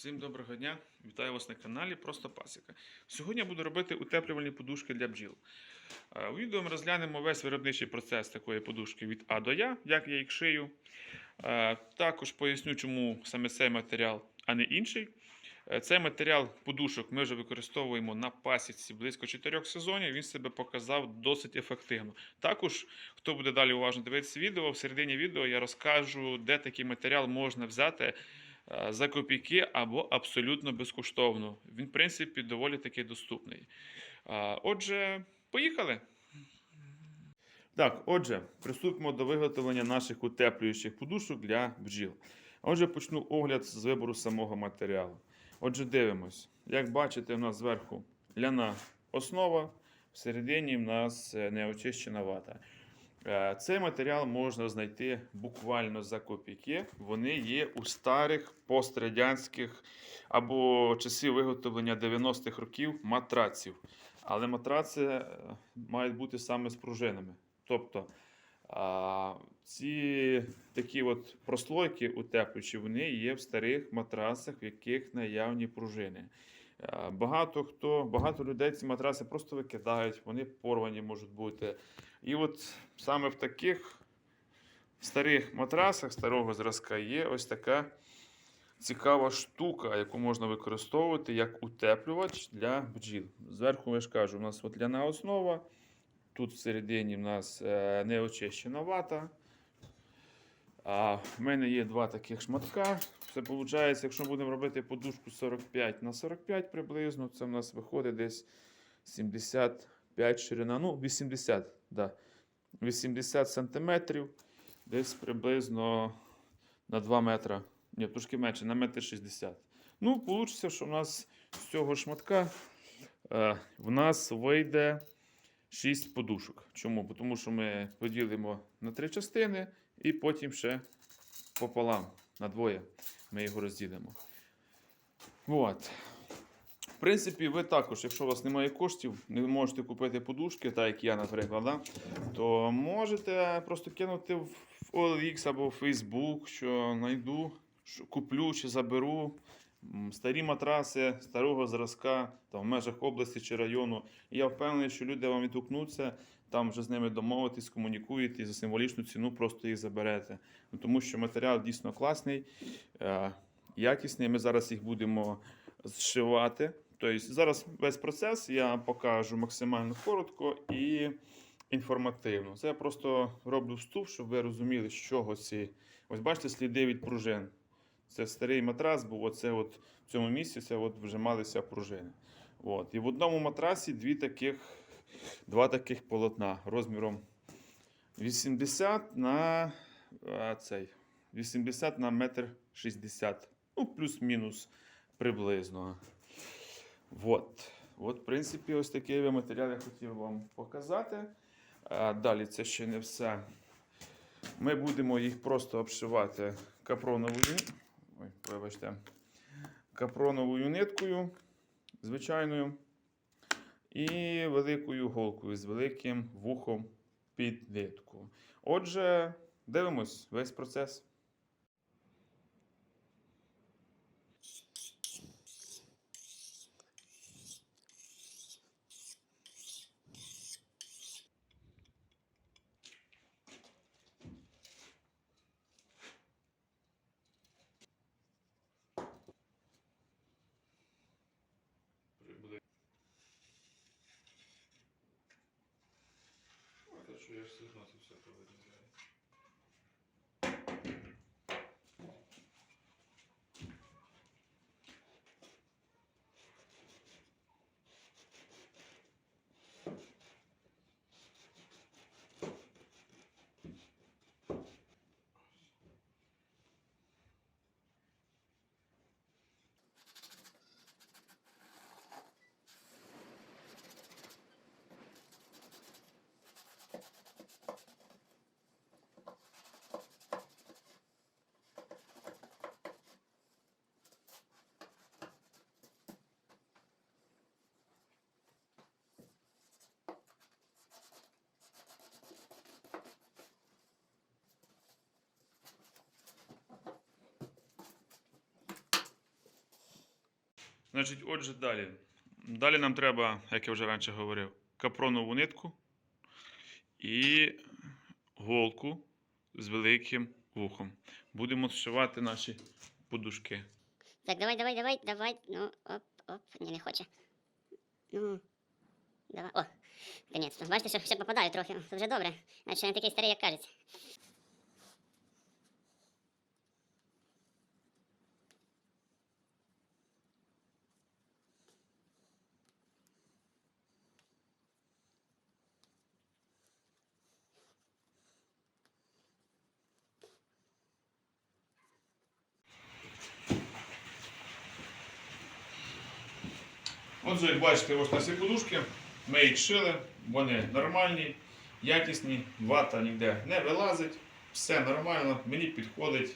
Всім доброго дня! Вітаю вас на каналі Просто Пасіка. Сьогодні я буду робити утеплювальні подушки для бджіл. Е, У відео ми розглянемо весь виробничий процес такої подушки від А до Я, як я їх шию. Е, Також поясню, чому саме цей матеріал, а не інший. Е, Цей матеріал подушок ми вже використовуємо на пасіці близько 4 сезонів. Він себе показав досить ефективно. Також, хто буде далі уважно дивитися відео, в середині відео я розкажу, де такий матеріал можна взяти за копійки або абсолютно безкоштовно. Він, в принципі, доволі таки доступний. Отже, поїхали. Так, отже, приступимо до виготовлення наших утеплюючих подушок для бджіл. Отже, почну огляд з вибору самого матеріалу. Отже, дивимось. Як бачите, у нас зверху ляна основа, всередині в нас е, неочищена вата. Е, Цей матеріал можна знайти буквально за копійки. Вони є у старих пострадянських або часів виготовлення 90-х років матраців. Але матраци е, мають бути саме з пружинами. Тобто ці такі от прослойки утеплюючі, вони є в старих матрасах, в яких наявні пружини. А, Багато хто, багато людей ці матраси просто викидають, вони порвані можуть бути. І от саме в таких старих матрасах старого зразка є ось така цікава штука, яку можна використовувати як утеплювач для бджіл. Зверху я ж кажу, у нас от ляна основа. Тут всередині в нас е, неочищена вата. А в мене є два таких шматка. Це виходить, якщо будемо робити подушку 45 на 45 приблизно, це в нас виходить десь 75 ширина. Ну, 80, да. 80 сантиметрів, десь приблизно на 2 метра. Ні, трошки менше, на метр 60. Ну, вийде, що в нас з цього шматка е, в нас вийде 6 подушок. Чому? Тому що ми поділимо на три частини і потім ще пополам на двоє ми його розділимо. От. В принципі, ви також, якщо у вас немає коштів, не можете купити подушки, так як я, наприклад, да, то можете просто кинути в OLX або в Facebook, що знайду, що куплю чи заберу старі матраси старого зразка там, в межах області чи району. І я впевнений, що люди вам відгукнуться, там вже з ними домовитись, комунікуєте і за символічну ціну просто їх заберете. Ну, тому що матеріал дійсно класний, е, якісний. Ми зараз їх будемо зшивати. Тобто зараз весь процес я покажу максимально коротко і інформативно. Це я просто роблю вступ, щоб ви розуміли, з чого ці. Ось бачите, сліди від пружин. Це старий матрас, був оце от в цьому місці це от вже пружини. От. І в одному матрасі дві таких, два таких полотна розміром 80 на цей, 80 на метр 60. Ну, плюс-мінус приблизно. От. От, в принципі, ось такий матеріал я хотів вам показати. Далі це ще не все. Ми будемо їх просто обшивати капроновою, вибачте, капроновою ниткою звичайною і великою голкою з великим вухом під нитку. Отже, дивимось весь процес. Це що я Значить, отже, далі. Далі нам треба, як я вже раніше говорив, капронову нитку і голку з великим вухом. Будемо зшивати наші подушки. Так, давай, давай, давай, давай. Ну, оп, оп. Ні, не хоче. Ну. Давай. О, наконець-то. Бачите, що ще попадаю трохи. Це вже добре. Ще не такий старий, як кажеться. Отже, як бачите, ось наші подушки. Ми їх шили, вони нормальні, якісні, вата ніде не вилазить, все нормально, мені підходить.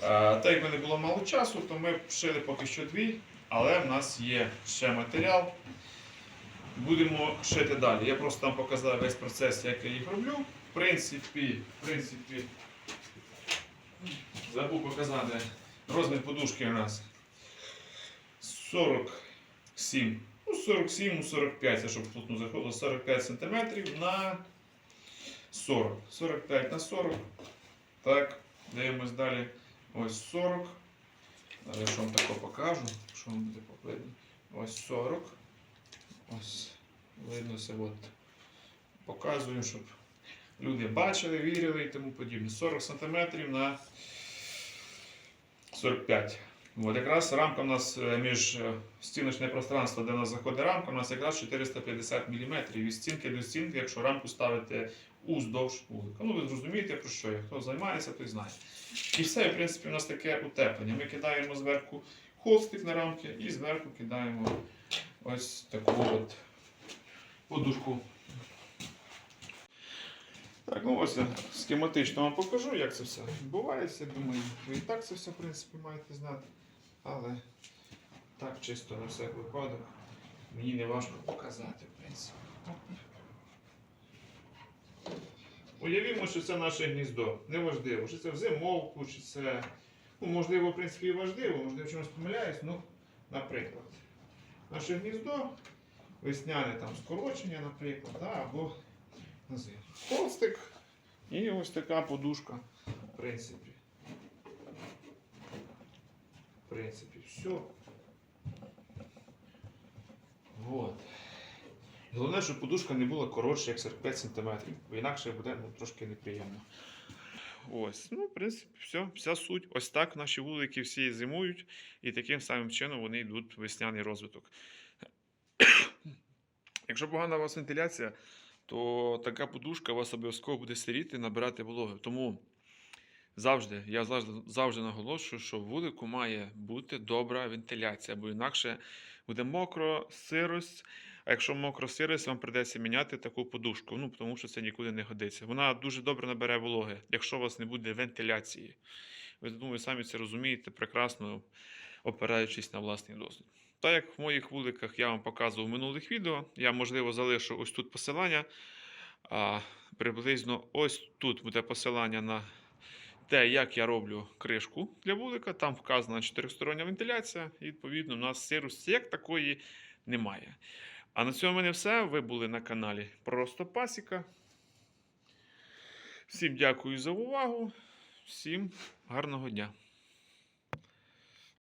Так як мене було мало часу, то ми шили поки що дві, але в нас є ще матеріал. Будемо шити далі. Я просто там показав весь процес, як я їх роблю. В принципі, в принципі, забув показати. Розмір подушки у нас 47. Ну, 47, ну, 45, це щоб тут не заходило, 45 см на 40. 45 на 40. Так, дивимось далі. Ось 40. Далі я вам тако покажу, що вам буде видно. Ось 40. Ось видно це от. Показую, щоб люди бачили, вірили і тому подібне. 40 см на 45. От якраз рамка у нас е, між е, стіночне пространство, де у нас заходить рамка, у нас якраз 450 мм від стінки до стінки, якщо рамку ставити уздовж вулика. Ну, ви зрозумієте, про що я. Хто займається, той знає. І все, в принципі, у нас таке утеплення. Ми кидаємо зверху холстик на рамки і зверху кидаємо ось таку от подушку. Так, ну ось я схематично вам покажу, як це все відбувається. Думаю, ви і так це все, в принципі, маєте знати. Але так чисто на всяк випадок мені не важко показати, в принципі. Уявімо, що це наше гніздо. Неважливо, чи це в зимовку, чи це. Ну, можливо, в принципі, і важливо, можливо, чомусь помиляюсь. Ну, наприклад, наше гніздо, весняне там скорочення, наприклад, да, або. Холстик і ось така подушка, в принципі. В принципі, все. Вот. Головне, щоб подушка не була коротша, як 45 см, бо інакше буде ну, трошки неприємно. Ось, ну, в принципі, все, вся суть. Ось так наші вулики всі зимують, і таким самим чином вони йдуть в весняний розвиток. Якщо погана у вас вентиляція, то така подушка вас обов'язково буде сиріти, набирати вологи. Тому завжди, я завжди, завжди наголошую, що в вулику має бути добра вентиляція, бо інакше буде мокро, сирость. А якщо мокро сирость, вам придеться міняти таку подушку, ну тому що це нікуди не годиться. Вона дуже добре набере вологи, якщо у вас не буде вентиляції. Ви думаю, самі це розумієте прекрасно, опираючись на власний досвід. Так як в моїх вуликах я вам показував в минулих відео, я, можливо, залишу ось тут посилання. А, приблизно ось тут буде посилання на те, як я роблю кришку для вулика. Там вказана чотиристороння вентиляція, і відповідно у нас сирості як такої немає. А на цьому мене все. Ви були на каналі Просто Пасіка. Всім дякую за увагу. Всім гарного дня!